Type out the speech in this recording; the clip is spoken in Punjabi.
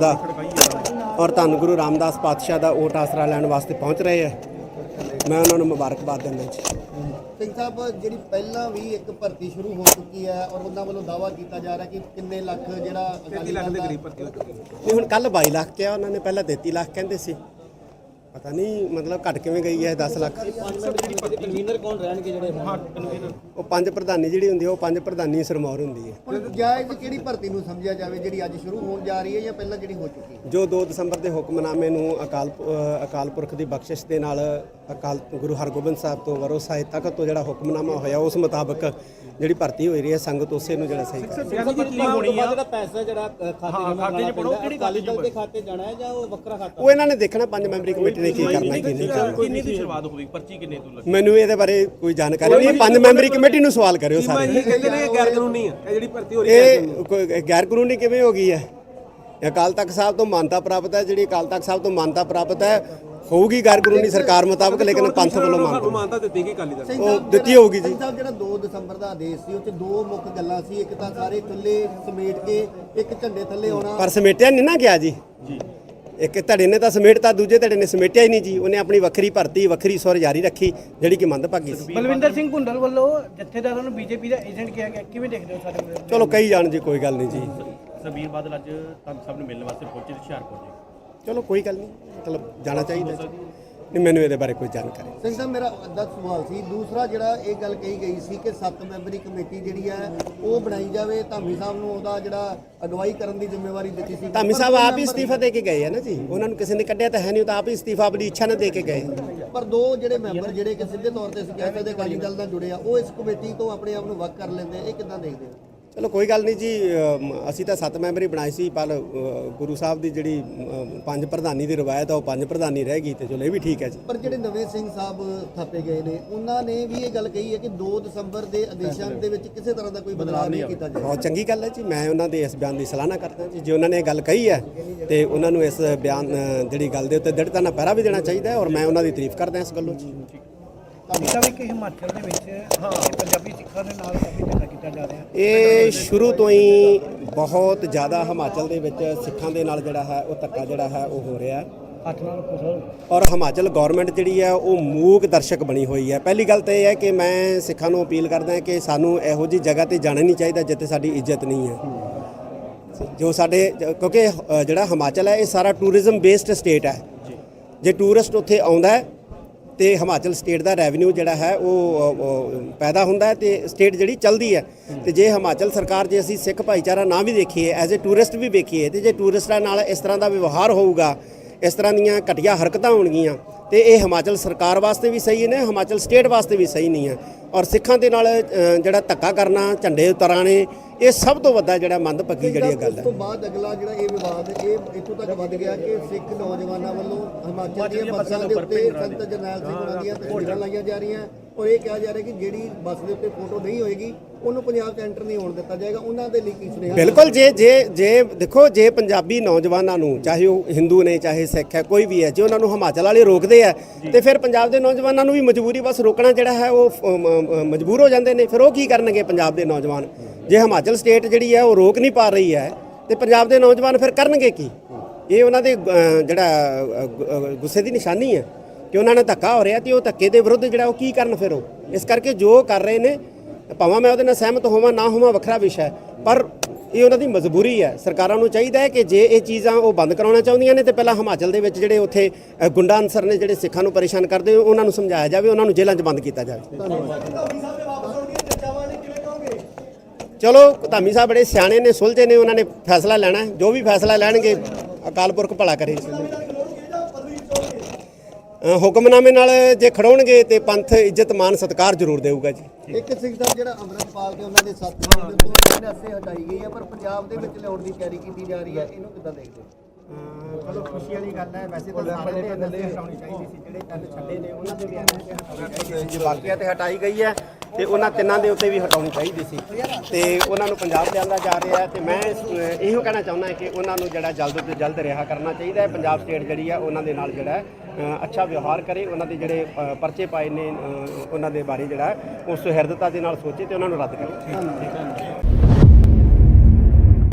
ਦਾ ਔਰ ਧੰਨ ਗੁਰੂ ਰਾਮਦਾਸ ਪਾਤਸ਼ਾਹ ਦਾ ਓਟ ਆਸਰਾ ਲੈਣ ਵਾਸਤੇ ਪਹੁੰਚ ਰਹੇ ਹੈ। ਮੈਂ ਉਹਨਾਂ ਨੂੰ ਮੁਬਾਰਕਬਾਦ ਦਿੰਦਾ ਜੀ। ਸਿੰਘ ਸਾਹਿਬ ਜਿਹੜੀ ਪਹਿਲਾਂ ਵੀ ਇੱਕ ਭਰਤੀ ਸ਼ੁਰੂ ਹੋ ਚੁੱਕੀ ਹੈ ਔਰ ਉਹਨਾਂ ਵੱਲੋਂ ਦਾਵਾ ਕੀਤਾ ਜਾ ਰਿਹਾ ਕਿ ਕਿੰਨੇ ਲੱਖ ਜਿਹੜਾ ਅਕਾਲੀ ਦਲ ਦਾ ਨਹੀਂ ਹੁਣ ਕੱਲ 22 ਲੱਖ ਕਿਹਾ ਉਹਨਾਂ ਨੇ ਪਹਿਲਾਂ 33 ਲੱਖ ਕਹਿੰਦੇ ਸੀ। ਪਤਾ ਨਹੀਂ ਮਤਲਬ ਘਟ ਕਿਵੇਂ ਗਈ ਹੈ 10 ਲੱਖ। ਕਨਵੀਨਰ ਕੌਣ ਰਹਿਣਗੇ ਜਿਹੜੇ ਹਾਂ ਉਹ ਪੰਜ ਪ੍ਰਧਾਨੀ ਜਿਹੜੀ ਹੁੰਦੀ ਹੈ ਉਹ ਪੰਜ ਪ੍ਰਧਾਨੀ ਸਰਮੌਰ ਹੁੰਦੀ ਹੈ ਜਾਇਜ਼ ਕਿਹੜੀ ਭਰਤੀ ਨੂੰ ਸਮਝਿਆ ਜਾਵੇ ਜਿਹੜੀ ਅੱਜ ਸ਼ੁਰੂ ਹੋਣ ਜਾ ਰਹੀ ਹੈ ਜਾਂ ਪਹਿਲਾਂ ਜਿਹੜੀ ਹੋ ਚੁੱਕੀ ਹੈ? ਜੋ 2 ਦਸੰਬਰ ਦੇ ਹੁਕਮਨਾਮੇ ਨੂੰ ਅਕਾਲ ਅ, ਅਕਾਲ ਪੁਰਖ ਦੀ ਬਖਸ਼ਿਸ਼ ਦੇ ਨਾਲ ਅਕਾਲ ਗੁਰੂ ਹਰਗੋਬਿੰਦ ਸਾਹਿਬ ਤੋਂ ਵਰੋ ਸਾਹਿਬ ਤਖਤ ਤੋਂ ਜਿਹੜਾ ਹੁਕਮਨਾਮਾ ਹੋਇਆ ਉਸ ਮੁਤਾਬਕ ਜਿਹੜੀ ਭਰਤੀ ਹੋਈ ਰਹੀ ਹੈ ਸੰਗਤ ਉਸੇ ਨੂੰ ਜਿਹੜਾ ਸਹੀ ਕਰ ਜਿਹੜਾ ਪੈਸਾ ਜਿਹੜਾ ਖਾਤੇ ਖਾਤੇ ਚ ਪੜੋ ਕਿਹੜੀ ਅਕਾਲੀ ਦਲ ਦੇ ਖਾਤੇ ਜਾਣਾ ਹੈ ਜਾਂ ਉਹ ਵੱਖਰਾ ਖਾਤਾ? ਉਹ ਇਹਨਾਂ ਨੇ ਦੇਖਣਾ ਪੰਜ ਮੈਂਬਰੀ ਕਮੇਟੀ ਨੇ ਕੀ ਕਰਨਾ ਕੀ ਨਹੀਂ ਕਰਨਾ ਕਿੰਨੀ ਦੀ ਸ਼ੁਰੂਆਤ ਹੋਈ ਪਰਚੀ ਕਿੰਨੇ ਤੋਂ ਲੱਗੀ? ਮੈਨੂੰ ਇਹਦੇ ਬਾਰੇ ਕੋਈ ਜਾਣਕਾਰੀ ਨਹੀਂ। ਪੰਜ ਮੈਂਬਰੀ ਕਮੇਟੀ ਨੂੰ ਸਵਾਲ ਕਰਿਓ ਸਾਰੇ। ਕਹਿੰਦੇ ਨੇ ਗੈਰ ਕਾਨੂੰਨੀ ਆ। ਇਹ ਜਿਹੜੀ ਭਰਤੀ ਹੋ ਰਹੀ ਹੈ ਇਹ ਕੋਈ ਗੈਰ ਕਾਨੂੰਨੀ ਕਿਵੇਂ ਹੋ ਗਈ ਹੈ? ਇਹ ਅਕਾਲ ਤਖਤ ਸਾਹਿਬ ਤੋਂ ਮਾਨਤਾ ਪ੍ਰਾਪਤ ਹੈ ਜਿਹੜੀ ਅਕਾਲ ਤਖਤ ਸਾਹਿਬ ਤੋਂ ਮਾਨਤਾ ਪ੍ਰਾਪਤ ਹੈ ਹੋਊਗੀ ਗੈਰ ਕਾਨੂੰਨੀ ਸਰਕਾਰ ਮੁਤਾਬਕ ਲੇਕਿਨ ਪੰਥ ਵੱਲੋਂ ਮੰਗ ਮਾਨਤਾ ਦਿੱਤੀ ਗਈ ਕਾਲੀ ਦਲ ਉਹ ਦਿੱਤੀ ਹੋਊਗੀ ਜੀ। ਸਾਹਿਬ ਜਿਹੜਾ 2 ਦਸੰਬਰ ਦਾ ਆਦੇਸ਼ ਸੀ ਉਹ 'ਚ ਦੋ ਮੁੱਖ ਗੱਲਾਂ ਸੀ। ਇੱਕ ਤਾਂ ਸਾਰੇ ਥੱਲੇ ਸਮੇਟ ਕੇ ਇੱਕ ਝੰਡੇ ਥੱਲੇ ਆਉਣਾ। ਪਰ ਸਮੇਟਿਆ ਨਹੀਂ ਨਾ ਗਿਆ ਜੀ। ਜੀ। ਇੱਕ ਧੜੇ ਨੇ ਤਾਂ ਸਮੇਟਤਾ ਦੂਜੇ ਧੜੇ ਨੇ ਸਮੇਟਿਆ ਹੀ ਨਹੀਂ ਜੀ। ਉਹਨੇ ਆਪਣੀ ਵੱਖਰੀ ਭਰਤੀ ਵੱਖਰੀ ਸੁਰ ਜਾਰੀ ਰੱਖੀ ਜਿਹੜੀ ਕਿ ਮੰਦਭਾਗੀ ਸੀ। ਬਲਵਿੰਦਰ ਸਿੰਘ ਭੁੰਡਲ ਵੱਲੋਂ ਜਥੇਦਾਰਾਂ ਨੂੰ ਬੀਜੇਪੀ ਦਾ ਏਜੰਟ ਕਿਹਾ ਗਿਆ। ਕਿਵੇਂ ਦੇਖਦੇ ਹੋ ਸਾਡੇ ਮੁੱਦੇ ਚਲੋ ਕਈ ਜਾਣ ਜੀ ਕੋਈ ਗੱਲ ਨਹੀਂ ਜੀ। ਸਬੀਰ ਬਾਦਲ ਅੱਜ ਤੁਹਾਨੂੰ ਸਭ ਨੂੰ ਮਿਲਣ ਵਾਸਤੇ ਪਹੁੰਚੇ ਤੇ ਹੁਸ਼ਿਆਰਪੁਰ ਜੀ ਚਲੋ ਕੋਈ ਗੱਲ ਨਹੀਂ। ਮਤਲਬ ਜਾਣਾ ਚਾਹੀਦਾ ਜੀ। ਨਹੀਂ ਮੈਨੂੰ ਇਹਦੇ ਬਾਰੇ ਕੋਈ ਜਾਣਕਾਰੀ। ਸਿੰਘ ਸਾਹਿਬ ਮੇਰਾ ਅੱਧਾ ਸਵਾਲ ਸੀ। ਦੂਸਰਾ ਜਿਹੜਾ ਇਹ ਗੱਲ ਕਹੀ ਗਈ ਸੀ ਕਿ ਸੱਤ ਮੈਂਬਰੀ ਕਮੇਟੀ ਜਿਹੜੀ ਹੈ ਉਹ ਬਣਾਈ ਜਾਵੇ। ਧਾਮੀ ਸਾਹਿਬ ਨੂੰ ਉਹਦਾ ਜਿਹੜਾ ਅਗਵਾਈ ਕਰਨ ਦੀ ਜ਼ਿੰਮੇਵਾਰੀ ਦਿੱਤੀ ਸੀ। ਧਾਮੀ ਸਾਹਿਬ ਆਪ ਹੀ ਅਸਤੀਫਾ ਦੇ ਕੇ ਗਏ ਹੈ ਨਾ ਜੀ। ਉਹਨਾਂ ਨੂੰ ਕਿਸੇ ਨੇ ਕੱਢਿਆ ਤਾਂ ਹੈ ਨਹੀਂ ਉਹ ਤਾਂ ਆਪ ਹੀ ਅਸਤੀਫਾ ਆਪਣੀ ਇੱਛਾ ਨਾਲ ਦੇ ਕੇ ਗਏ। ਪਰ ਦੋ ਜਿਹੜੇ ਮੈਂਬਰ ਜਿਹੜੇ ਕਿ ਸਿੱਧੇ ਤੌਰ ਤੇ ਸਿਆਸਤ ਦੇ ਅਕਾਲੀ ਦਲ ਨਾਲ ਜੁੜੇ ਆ ਉਹ ਇਸ ਕਮੇਟੀ ਤੋਂ ਆਪਣੇ ਆਪ ਨੂੰ ਵੱਖ ਕਰ ਲੈਂਦੇ। ਇਹ ਕਿੱਦਾਂ ਦੇਖਦੇ ਹੋ? ਚਲੋ ਕੋਈ ਗੱਲ ਨਹੀਂ ਜੀ ਅਸੀਂ ਤਾਂ ਸੱਤ ਮੈਂਬਰੀ ਬਣਾਈ ਸੀ ਪਰ ਗੁਰੂ ਸਾਹਿਬ ਦੀ ਜਿਹੜੀ ਪੰਜ ਪ੍ਰਧਾਨੀ ਦੀ ਰਵਾਇਤ ਆ ਉਹ ਪੰਜ ਪ੍ਰਧਾਨੀ ਰਹਿ ਗਈ ਤੇ ਚਲੋ ਇਹ ਵੀ ਠੀਕ ਹੈ ਜੀ। ਪਰ ਜਿਹੜੇ ਨਵੇਂ ਸਿੰਘ ਸਾਹਿਬ ਥਾਪੇ ਗਏ ਨੇ ਉਹਨਾਂ ਨੇ ਵੀ ਇਹ ਗੱਲ ਕਹੀ ਹੈ ਕਿ 2 ਦਸੰਬਰ ਦੇ ਆਦੇਸ਼ਾਂ ਦੇ ਵਿੱਚ ਕਿਸੇ ਤਰ੍ਹਾਂ ਦਾ ਕੋਈ ਬਦਲਾਅ ਨਹੀਂ ਕੀਤਾ ਜਾਵੇ ਬਹੁਤ ਚੰਗੀ ਗੱਲ ਹੈ ਜੀ ਮੈਂ ਉਹਨਾਂ ਦੇ ਇਸ ਬਿਆਨ ਦੀ ਸਲਾਹਨਾ ਕਰਦਾ ਜੀ ਜੇ ਉਹਨਾਂ ਨੇ ਇਹ ਗੱਲ ਕਹੀ ਹੈ ਤੇ ਉਹਨਾਂ ਨੂੰ ਇਸ ਬਿਆਨ ਜਿਹੜੀ ਗੱਲ ਦੇ ਉੱਤੇ ਦ੍ਰਿੜਤਾ ਨਾਲ ਪਹਿਰਾ ਵੀ ਦੇਣਾ ਚਾਹੀਦਾ ਹੈ ਔਰ ਮੈਂ ਉਹਨਾਂ ਦੀ ਤਾਰੀਫ ਕਰਦਾ ਇਸ ਗੱਲੋਂ ਜੀ। ਤਾਂ ਵੀ ਕਿ ਹਿਮਾਚਲ ਦੇ ਵਿੱਚ ਹਾਂ। ਪੰਜਾਬੀ ਸਿੱਖਾਂ ਦੇ ਨਾਲ ਕਾਫੀ ਧੱਕਾ ਕੀਤਾ ਜਾ ਰਿਹਾ। ਇਹ ਸ਼ੁਰੂ ਤੋਂ ਹੀ ਬਹੁਤ ਜ਼ਿਆਦਾ ਹਿਮਾਚਲ ਦੇ ਵਿੱਚ ਸਿੱਖਾਂ ਦੇ ਨਾਲ ਜਿਹੜਾ ਹੈ ਉਹ ਧੱਕਾ ਜਿਹੜਾ ਹੈ ਉਹ ਹੋ ਰਿਹਾ ਹੱਥ ਨਾਲ ਔਰ ਹਿਮਾਚਲ ਗਵਰਨਮੈਂਟ ਜਿਹੜੀ ਹੈ ਉਹ ਮੂਕ ਦਰਸ਼ਕ ਬਣੀ ਹੋਈ ਹੈ। ਪਹਿਲੀ ਗੱਲ ਤਾਂ ਇਹ ਹੈ ਕਿ ਮੈਂ ਸਿੱਖਾਂ ਨੂੰ ਅਪੀਲ ਕਰਦਾ ਹਾਂ ਕਿ ਸਾਨੂੰ ਇਹੋ ਜੀ ਜਗ੍ਹਾ ਤੇ ਜਾਣਾ ਨਹੀਂ ਚਾਹੀਦਾ ਜਿੱਥੇ ਸਾਡੀ ਇੱਜ਼ਤ ਨਹੀਂ ਹੈ। ਜੋ ਸਾਡੇ ਕਿਉਂਕਿ ਜਿਹੜਾ ਹਿਮਾਚਲ ਹੈ ਇਹ ਸਾਰਾ ਟੂਰਿਜ਼ਮ ਬੇਸਡ ਸਟੇਟ ਹੈ। ਜੇ। ਟੂਰਿਸਟ ਉੱਥੇ ਆਉਂਦਾ ਹੈ ਤੇ ਹਿਮਾਚਲ ਸਟੇਟ ਦਾ ਰੈਵਨਿਊ ਜਿਹੜਾ ਹੈ ਉਹ ਪੈਦਾ ਹੁੰਦਾ ਹੈ ਤੇ ਸਟੇਟ ਜਿਹੜੀ ਚੱਲਦੀ ਹੈ। ਤੇ ਜੇ ਹਿਮਾਚਲ ਸਰਕਾਰ ਜੇ ਅਸੀਂ ਸਿੱਖ ਭਾਈਚਾਰਾ ਨਾ ਵੀ ਦੇਖੀਏ ਐਜ਼ ਅ ਟੂਰਿਸਟ ਵੀ ਵੇਖੀਏ, ਤੇ ਜੇ ਟੂਰਿਸਟਾਂ ਨਾਲ ਇਸ ਤਰ੍ਹਾਂ ਦਾ ਵਿਵਹਾਰ ਹੋਊਗਾ, ਇਸ ਤਰ੍ਹਾਂ ਦੀਆਂ ਘਟੀਆ ਹਰਕਤਾਂ ਹੋਣਗੀਆਂ, ਤੇ ਇਹ ਹਿਮਾਚਲ ਸਰਕਾਰ ਵਾਸਤੇ ਵੀ ਸਹੀ ਨੇ, ਹਿਮਾਚਲ ਸਟੇਟ ਵਾਸਤੇ ਵੀ ਸਹੀ ਨਹੀਂ ਹੈ। ਔਰ ਸਿੱਖਾਂ ਦੇ ਨਾਲ ਜਿਹੜਾ ਧੱਕਾ ਕਰਨਾ ਝੰਡੇ ਉਤਾਰਨੇ ਇਹ ਸਭ ਤੋਂ ਵੱਡਾ ਜਿਹੜਾ ਮੰਦਭਾਗੀ ਜਿਹੜੀ ਗੱਲ ਉਸ ਹੈ ਤੋਂ ਬਾਅਦ ਅਗਲਾ ਜਿਹੜਾ ਇਹ ਵਿਵਾਦ ਇਹ ਇੱਥੋਂ ਤੱਕ ਵੱਧ ਗਿਆ ਕਿ ਸਿੱਖ ਨੌਜਵਾਨਾਂ ਵੱਲੋਂ ਹਿਮਾਚਲ ਦੀਆਂ ਬੱਸਾਂ ਦੇ ਉੱਤੇ ਸੰਤ ਜਰਨੈਲ ਸਿੰਘ ਉਹਨਾਂ ਦੀਆਂ ਤਸਵੀਰਾਂ ਲਾਈਆਂ ਜਾ ਰਹੀਆਂ ਔਰ ਇਹ ਕਿਹਾ ਜਾ ਰਿਹਾ ਕਿ ਜਿਹੜੀ ਬੱਸ ਦੇ ਉੱਤੇ ਫੋਟੋ ਨਹੀਂ ਹੋਏਗੀ ਉਹਨੂੰ ਪੰਜਾਬ 'ਚ ਐਂਟਰ ਨਹੀਂ ਹੋਣ ਦਿੱਤਾ ਜਾਏਗਾ। ਉਹਨਾਂ ਦੇ ਲਈ ਕੀ ਸੁਨੇਹਾ? ਬਿਲਕੁਲ ਜੇ ਜੇ ਜੇ ਦੇਖੋ ਜੇ ਪੰਜਾਬੀ ਨੌਜਵਾਨਾਂ ਨੂੰ ਚਾਹੇ ਉਹ ਹਿੰਦੂ ਨੇ ਚਾਹੇ ਸਿੱਖ ਹੈ ਕੋਈ ਵੀ ਹੈ ਜੇ ਉਹਨਾਂ ਨੂੰ ਹਿਮਾਚਲ ਵਾਲੇ ਰੋਕਦੇ ਆ ਤੇ ਫਿਰ ਪੰਜਾਬ ਦੇ ਨੌਜਵਾਨਾਂ ਨੂੰ ਵੀ ਮਜਬੂਰੀ ਬਸ ਰੋਕਣਾ ਜਿਹੜਾ ਹੈ ਉਹ ਮਜਬੂਰ ਹੋ ਜਾਂਦੇ ਨੇ, ਫਿਰ ਉਹ ਕੀ ਕਰਨਗੇ ਪੰਜਾਬ ਦੇ ਨੌਜਵਾਨ? ਜੇ ਹਿਮਾਚਲ ਸਟੇਟ ਜਿਹੜੀ ਹੈ ਉਹ ਰੋਕ ਨਹੀਂ ਪਾ ਰਹੀ ਹੈ, ਤੇ ਪੰਜਾਬ ਦੇ ਨੌਜਵਾਨ ਫਿਰ ਕਰਨਗੇ ਕੀ? ਇਹ ਉਹਨਾਂ ਦੇ ਜਿਹੜਾ ਗੁੱਸੇ ਦੀ ਨਿਸ਼ਾਨੀ ਹੈ ਕਿ ਉਹਨਾਂ ਨੇ ਧੱਕਾ ਹੋ ਰਿਹਾ ਤੇ ਉਹ ਧੱਕੇ ਦੇ ਵਿਰੁੱਧ ਜਿਹੜਾ ਉਹ ਕੀ ਕਰਨ ਫਿਰ ਉਹ? ਇਸ ਕਰਕੇ ਜੋ ਕਰ ਰਹੇ ਨੇ, ਭਾਵੇਂ ਮੈਂ ਉਹਦੇ ਨਾਲ ਸਹਿਮਤ ਹੋਵਾਂ, ਨਾ ਹੋਵਾਂ ਵੱਖਰਾ ਵਿਸ਼ਾ ਹੈ, ਪਰ ਇਹ ਉਹਨਾਂ ਦੀ ਮਜਬੂਰੀ ਹੈ। ਸਰਕਾਰਾਂ ਨੂੰ ਚਾਹੀਦਾ ਹੈ ਕਿ ਜੇ ਇਹ ਚੀਜ਼ਾਂ ਉਹ ਬੰਦ ਕਰਾਉਣਾ ਚਾਹੁੰਦੀਆਂ ਨੇ ਤੇ ਪਹਿਲਾਂ ਹਿਮਾਚਲ ਦੇ ਵਿੱਚ ਜਿਹੜੇ ਉੱਥੇ ਗੁੰਡਾ ਅਨਸਰ ਨੇ ਜਿਹੜੇ ਸਿੱਖਾਂ ਨੂੰ ਪਰੇਸ਼ਾਨ ਕਰਦੇ ਉਹਨਾਂ ਨੂੰ ਸਮਝਾਇਆ ਜਾਵੇ, ਉਹਨਾਂ ਨੂੰ ਜੇਲ੍ਹਾਂ 'ਚ ਬੰਦ ਕੀਤਾ ਜਾਵੇ। ਚਲੋ, ਧਾਮੀ ਸਾਹਿਬ ਬੜੇ ਸਿਆਣੇ ਨੇ, ਸੁਲਝੇ ਨੇ, ਉਹਨਾਂ ਨੇ ਫੈਸਲਾ ਲੈਣਾ ਜੋ ਵੀ ਫੈਸਲਾ ਲੈਣਗੇ, ਅਕਾਲ ਪੁਰਖ ਭਲਾ ਕਰੇ। ਹੁਕਮਨਾਮੇ ਨਾਲ ਜੇ ਖੜਾਉਣਗੇ ਤੇ ਪੰਥ ਇੱਜ਼ਤ ਮਾਨ ਸਤਿਕਾਰ ਜ਼ਰੂਰ ਦੇਊਗਾ ਜੀ। ਇੱਕ ਸਿੰਘ ਸਾਹਿਬ ਜਿਹੜਾ ਅੰਮ੍ਰਿਤਪਾਲ ਤੇ ਉਹਨਾਂ ਦੇ ਸਾਥੀਆਂ ਦੇ ਤੋਂ ਨਸੇ ਹਟਾਈ ਗਈ ਹੈ ਪਰ ਪੰਜਾਬ ਦੇ ਵਿੱਚ ਲਿਆਉਣ ਦੀ ਤਿਆਰੀ ਕੀਤੀ ਜਾ ਰਹੀ ਹੈ ਇਹਨੂੰ ਕਿੱਦਾਂ ਦੇਖਦੇ ਹੋ? ਚਲੋ ਖੁਸ਼ੀ ਵਾਲੀ ਗੱਲ ਹੈ ਵੈਸੇ ਤਾਂ ਸਾਰੇ ਦੇ ਨਸੇ ਹਟਾਉਣੀ ਚਾਹੀਦੀ ਸੀ ਜਿਹੜੇ ਤਿੰਨ ਛੱਡੇ ਨੇ ਉਹਨਾਂ ਦੇ ਵੀ ਨਸੇ ਹਟਾਉਣੀ ਚਾਹੀਦੀ ਸੀ। ਜੇ ਬਾਕੀਆਂ ਤੇ ਹਟਾਈ ਗਈ ਹੈ। ਤੇ ਉਹਨਾਂ ਤਿੰਨਾਂ ਦੇ ਉੱਤੇ ਵੀ ਹਟਾਉਣੀ ਚਾਹੀਦੀ ਸੀ। ਤੇ ਉਹਨਾਂ ਨੂੰ ਪੰਜਾਬ ਲਿਆਂਦਾ ਜਾ ਰਿਹਾ ਹੈ ਤੇ ਮੈਂ ਇਸ- ਇਹੋ ਕਹਿਣਾ ਚਾਹੁੰਦਾ ਕਿ ਉਹਨਾਂ ਨੂੰ ਜਿਹੜਾ ਜਲਦ ਤੋਂ ਜਲਦ ਰਿਹਾ ਕਰਨਾ ਚਾਹੀਦਾ ਹੈ। ਪੰਜਾਬ ਸਟੇਟ ਜਿਹੜੀ ਹੈ ਉਹਨਾਂ ਦੇ ਨਾਲ ਜਿਹੜਾ ਹੈ, ਅਹ ਅੱਛਾ ਵਿਵਹਾਰ ਕਰੇ। ਉਹਨਾਂ ਦੇ ਜਿਹੜੇ ਅਹ ਪਰਚੇ ਪਾਏ ਨੇ ਅਹ ਉਹਨਾਂ ਦੇ ਬਾਰੇ ਜਿਹੜਾ ਹੈ, ਉਹ ਸੁਹਿਰਦਤਾ ਦੇ ਨਾਲ ਸੋਚੇ ਤੇ ਉਹਨਾਂ ਨੂੰ ਰੱਦ ਕਰੇ।